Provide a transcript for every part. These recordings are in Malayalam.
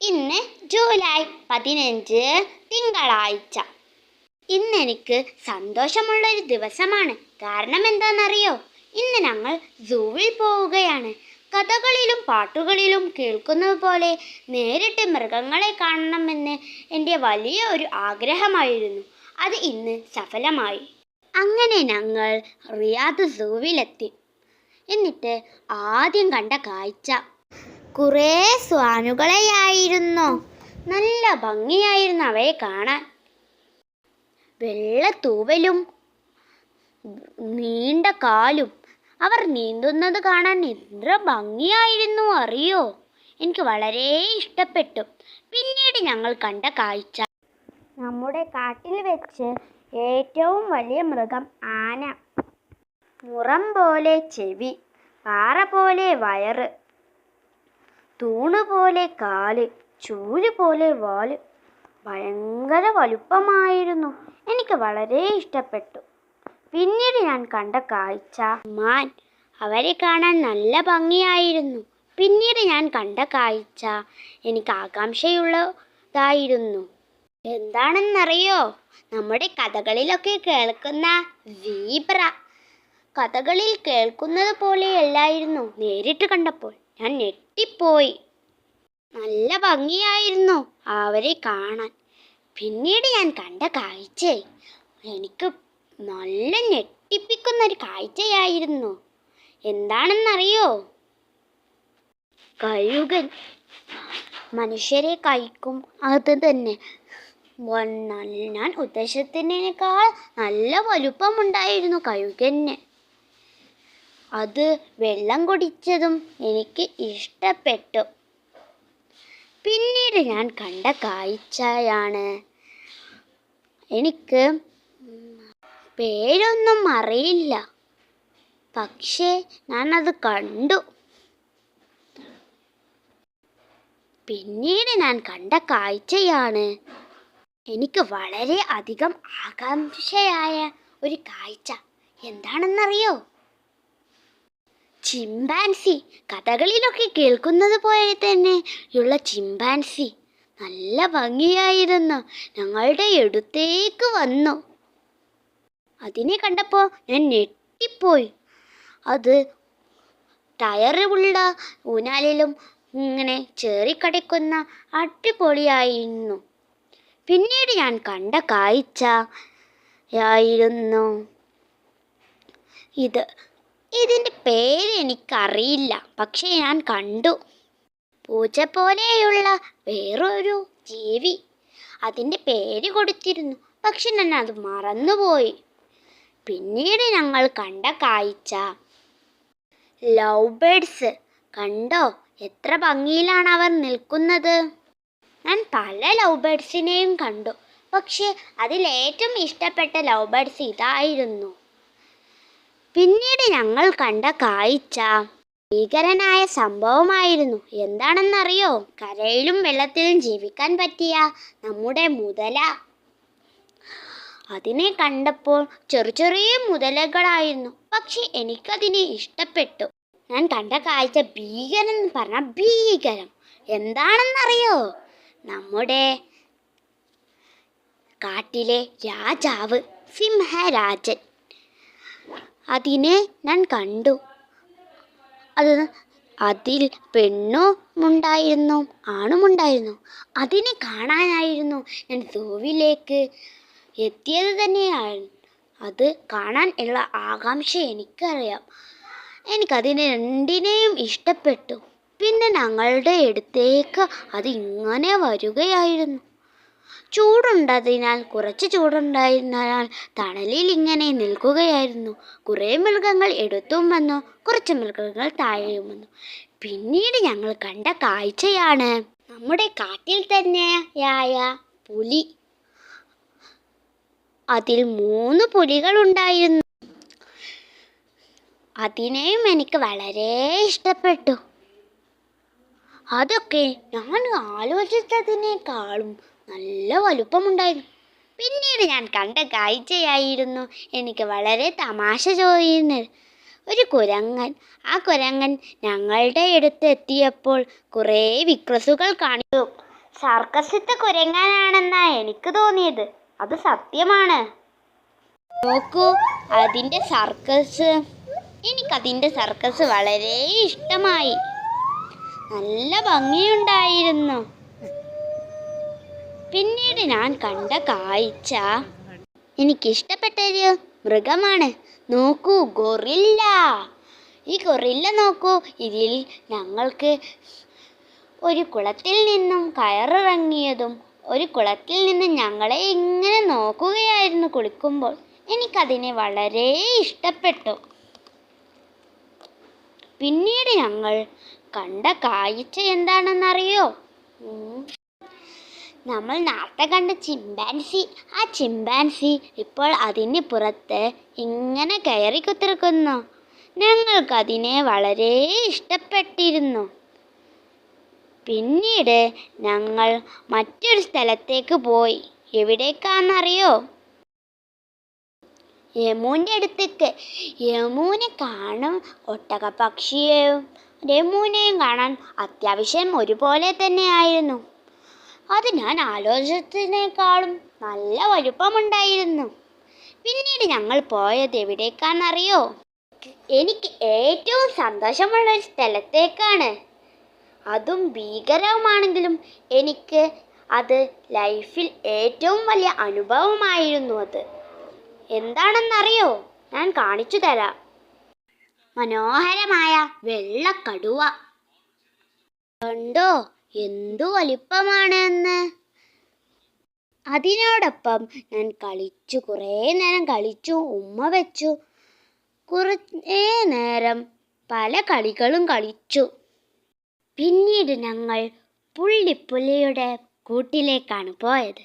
ഇന്ന് ജൂലൈ പതിനഞ്ച് തിങ്കളാഴ്ച. ഇന്ന് ഇന്നെനിക്ക് സന്തോഷമുള്ളൊരു ദിവസമാണ്. കാരണം എന്താണെന്നറിയോ? ഇന്ന് ഞങ്ങൾ സൂവിൽ പോവുകയാണ്. കഥകളിലും പാട്ടുകളിലും കേൾക്കുന്നത് പോലെ നേരിട്ട് മൃഗങ്ങളെ കാണണമെന്ന് എന്റെ വലിയ ഒരു ആഗ്രഹമായിരുന്നു. അത് ഇന്ന് സഫലമായി. അങ്ങനെ ഞങ്ങൾ റിയാദ് സൂവിലെത്തി. എന്നിട്ട് ആദ്യം കണ്ട കാഴ്ച. കുറേ സ്വാനുകളെയായിരുന്നു. നല്ല ഭംഗിയായിരുന്നു അവയെ കാണാൻ. വെള്ള തൂവലും നീണ്ട കാലും. അവർ നീന്തുന്നത് കാണാൻ എത്ര ഭംഗിയായിരുന്നു അറിയോ? എനിക്ക് വളരെ ഇഷ്ടപ്പെട്ടു. പിന്നീട് ഞങ്ങൾ കണ്ട കാഴ്ച. നമ്മുടെ കാട്ടിൽ വെച്ച് ഏറ്റവും വലിയ മൃഗം ആന. മുറം പോലെ ചെവി പാറ പോലെ വയറ്. തൂണ് പോലെ കാൽ ചൂൽ പോലെ വാൽ ഭയങ്കര വലുപ്പമായിരുന്നു. എനിക്ക് വളരെ ഇഷ്ടപ്പെട്ടു. പിന്നീട് ഞാൻ കണ്ട കാഴ്ച മാൻ അവരെ കാണാൻ നല്ല ഭംഗിയായിരുന്നു. പിന്നീട് ഞാൻ കണ്ട കാഴ്ച എനിക്ക് ആകാംക്ഷയുള്ളതായിരുന്നു. എന്താണെന്നറിയോ? നമ്മുടെ കഥകളിലൊക്കെ കേൾക്കുന്ന സീബ്ര കഥകളിൽ കേൾക്കുന്നത് പോലെയല്ലായിരുന്നു നേരിട്ട് കണ്ടപ്പോൾ. ഞാൻ ഞെട്ടിപ്പോയി. നല്ല ഭംഗിയായിരുന്നു അവരെ കാണാൻ. പിന്നീട് ഞാൻ കണ്ട കാഴ്ച എനിക്ക് നല്ല ഞെട്ടിപ്പിക്കുന്ന ഒരു കാഴ്ചയായിരുന്നു. എന്താണെന്നറിയോ? കഴുകൻ മനുഷ്യരെ കഴിക്കും. അത് തന്നെ. ഞാൻ ഉദ്ദേശത്തിനേക്കാൾ നല്ല വലുപ്പമുണ്ടായിരുന്നു കഴുകന്. അത് വെള്ളം കുടിച്ചതും എനിക്ക് ഇഷ്ടപ്പെട്ടു. പിന്നീട് ഞാൻ കണ്ട കാഴ്ചയാണ്. എനിക്ക് പേരൊന്നും അറിയില്ല. പക്ഷേ ഞാനത് കണ്ടു. പിന്നീട് ഞാൻ കണ്ട കാഴ്ചയാണ്. എനിക്ക് വളരെ അധികം ആകാംക്ഷയായ ഒരു കാഴ്ച. എന്താണെന്നറിയോ? ചിമ്പാൻസി. കഥകളിലൊക്കെ കേൾക്കുന്നത് പോലെ തന്നെ ഉള്ള ചിമ്പാൻസി. നല്ല ഭംഗിയായിരുന്നു. ഞങ്ങളുടെ അടുത്തേക്ക് വന്നു. അതിനെ കണ്ടപ്പോൾ ഞാൻ ഞെട്ടിപ്പോയി. അത് ടയറുള്ള ഊനാലിലും ഇങ്ങനെ ചേറിക്കടക്കുന്ന അടിപൊളിയായിരുന്നു. പിന്നീട് ഞാൻ കണ്ട കാഴ്ച ആയിരുന്നു ഇത് ഇതിന്റെ പേര് എനിക്കറിയില്ല. പക്ഷേ ഞാൻ കണ്ടു. പൂച്ച പോലെയുള്ള വേറൊരു ജീവി അതിന്റെ പേര് കൊടുത്തിരുന്നു. പക്ഷെ ഞാൻ അത് മറന്നുപോയി. പിന്നീട് ഞങ്ങൾ കണ്ട കാഴ്ച. Love birds. കണ്ടോ? എത്ര ഭംഗിയിലാണ് അവർ നിൽക്കുന്നത്. ഞാൻ പല ലവ് ബേഡ്സിനെയും കണ്ടു. പക്ഷേ അതിലേറ്റവും ഇഷ്ടപ്പെട്ട ലവ് ബേഡ്സ് ഇതായിരുന്നു. പിന്നീട് ഞങ്ങൾ കണ്ട കാഴ്ച ഭീകരനായ സംഭവമായിരുന്നു. എന്താണെന്നറിയോ? കരയിലും വെള്ളത്തിലും ജീവിക്കാൻ പറ്റിയ നമ്മുടെ മുതല. അതിനെ കണ്ടപ്പോൾ ചെറു ചെറിയ മുതലകളായിരുന്നു. പക്ഷെ എനിക്കതിനെ ഇഷ്ടപ്പെട്ടു. ഞാൻ കണ്ട കാഴ്ച ഭീകരൻ എന്ന് പറഞ്ഞാൽ ഭീകരം. എന്താണെന്നറിയോ? നമ്മുടെ കാട്ടിലെ രാജാവ് സിംഹരാജൻ. അതിനെ ഞാൻ കണ്ടു. അത് അതിൽ പെണ്ണും ഉണ്ടായിരുന്നു ആണുമുണ്ടായിരുന്നു. അതിനെ കാണാനായിരുന്നു ഞാൻ സൂവിലേക്ക് എത്തിയത് തന്നെയാണ്. അത് കാണാൻ ഉള്ള ആകാംക്ഷ എനിക്കറിയാം. എനിക്കതിനെ രണ്ടിനെയും ഇഷ്ടപ്പെട്ടു. പിന്നെ ഞങ്ങളുടെ അടുത്തേക്ക് അത് ഇങ്ങനെ വരികയായിരുന്നു. ചൂടുണ്ടതിനാൽ കുറച്ച് ചൂടുണ്ടായിരുന്നാൽ തണലിൽ ഇങ്ങനെ നിൽക്കുകയായിരുന്നു. കുറേ മൃഗങ്ങൾ എടുത്തും വന്നു കുറച്ച് മൃഗങ്ങൾ താഴെയും വന്നു. പിന്നീട് ഞങ്ങൾ കണ്ട കാഴ്ചയാണ് നമ്മുടെ കാട്ടിൽ തന്നെയായ പുലി. അതിൽ മൂന്ന് പുലികൾ ഉണ്ടായിരുന്നു അതിനെയും എനിക്ക് വളരെ ഇഷ്ടപ്പെട്ടു. അതൊക്കെ ഞാൻ ആലോചിച്ചതിനേക്കാളും നല്ല വലുപ്പമുണ്ടായിരുന്നു. പിന്നീട് ഞാൻ കണ്ട കാഴ്ചയായിരുന്നു എനിക്ക് വളരെ തമാശ ചോദിക്കുന്നത്. ഒരു കുരങ്ങൻ. ആ കുരങ്ങൻ ഞങ്ങളുടെ അടുത്ത് എത്തിയപ്പോൾ കുറേ വിക്രസുകൾ കാണിച്ചു. സർക്കസിത്തെ കുരങ്ങാനാണെന്നാ എനിക്ക് തോന്നിയത്. അത് സത്യമാണ്. നോക്കൂ അതിന്റെ സർക്കസ്. എനിക്കതിന്റെ സർക്കസ് വളരെ ഇഷ്ടമായി. നല്ല ഭംഗിയുണ്ടായിരുന്നു. പിന്നീട് ഞാൻ കണ്ട കാഴ്ച എനിക്കിഷ്ടപ്പെട്ടൊരു മൃഗമാണ്. നോക്കൂ ഗൊറില്ല. ഈ ഗൊറില്ല നോക്കൂ. ഇതിൽ ഞങ്ങൾക്ക് ഒരു കുളത്തിൽ നിന്നും കയറിറങ്ങിയതും ഒരു കുളത്തിൽ നിന്ന് ഞങ്ങളെ ഇങ്ങനെ നോക്കുകയായിരുന്നു കുളിക്കുമ്പോൾ. എനിക്കതിനെ വളരെ ഇഷ്ടപ്പെട്ടു. പിന്നീട് ഞങ്ങൾ കണ്ട കാഴ്ച എന്താണെന്നറിയോ. നമ്മൾ നേരത്തെ കണ്ട ചിമ്പാൻസി. ആ ചിമ്പാൻസി ഇപ്പോൾ അതിന് പുറത്ത് ഇങ്ങനെ കയറി കുത്തിരിക്കുന്നു. ഞങ്ങൾക്കതിനെ വളരെ ഇഷ്ടപ്പെട്ടിരുന്നു. പിന്നീട് ഞങ്ങൾ മറ്റൊരു സ്ഥലത്തേക്ക് പോയി. എവിടേക്കാണെന്നറിയോ? യമുവിന്റെ അടുത്തേക്ക്. യമുവിനെ കാണും ഒട്ടകപ്പക്ഷിയെയും. യമുവിനെയും കാണാൻ അത്യാവശ്യം ഒരുപോലെ തന്നെയായിരുന്നു. അത് ഞാൻ ആലോചിച്ചതിനേക്കാളും നല്ല വലുപ്പമുണ്ടായിരുന്നു. പിന്നീട് ഞങ്ങൾ പോയത് എവിടേക്കാണെന്നറിയോ? എനിക്ക് ഏറ്റവും സന്തോഷമുള്ള ഒരു സ്ഥലത്തേക്കാണ്. അതും ഭീകരവുമാണെങ്കിലും എനിക്ക് അത് ലൈഫിൽ ഏറ്റവും വലിയ അനുഭവമായിരുന്നു അത്. എന്താണെന്നറിയോ? ഞാൻ കാണിച്ചു തരാം. മനോഹരമായ വെള്ളക്കടുവ. കണ്ടോ? എന്തു വലിപ്പമാണ് എന്ന് അതിനോടൊപ്പം ഞാൻ കളിച്ചു കുറേ നേരം കളിച്ചു ഉമ്മ വെച്ചു. കുറേ നേരം പല കളികളും കളിച്ചു. പിന്നീട് ഞങ്ങൾ പുള്ളിപ്പുള്ളിയുടെ കൂട്ടിലേക്കാണ് പോയത്.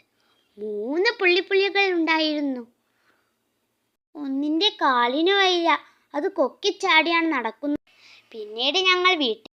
മൂന്ന് പുള്ളിപ്പുള്ളികൾ ഉണ്ടായിരുന്നു. ഒന്നിന്റെ കാലിന് വയ്യ അത് കൊക്കിച്ചാടിയാണ് നടക്കുന്നത്. പിന്നീട് ഞങ്ങൾ വീട്ടിൽ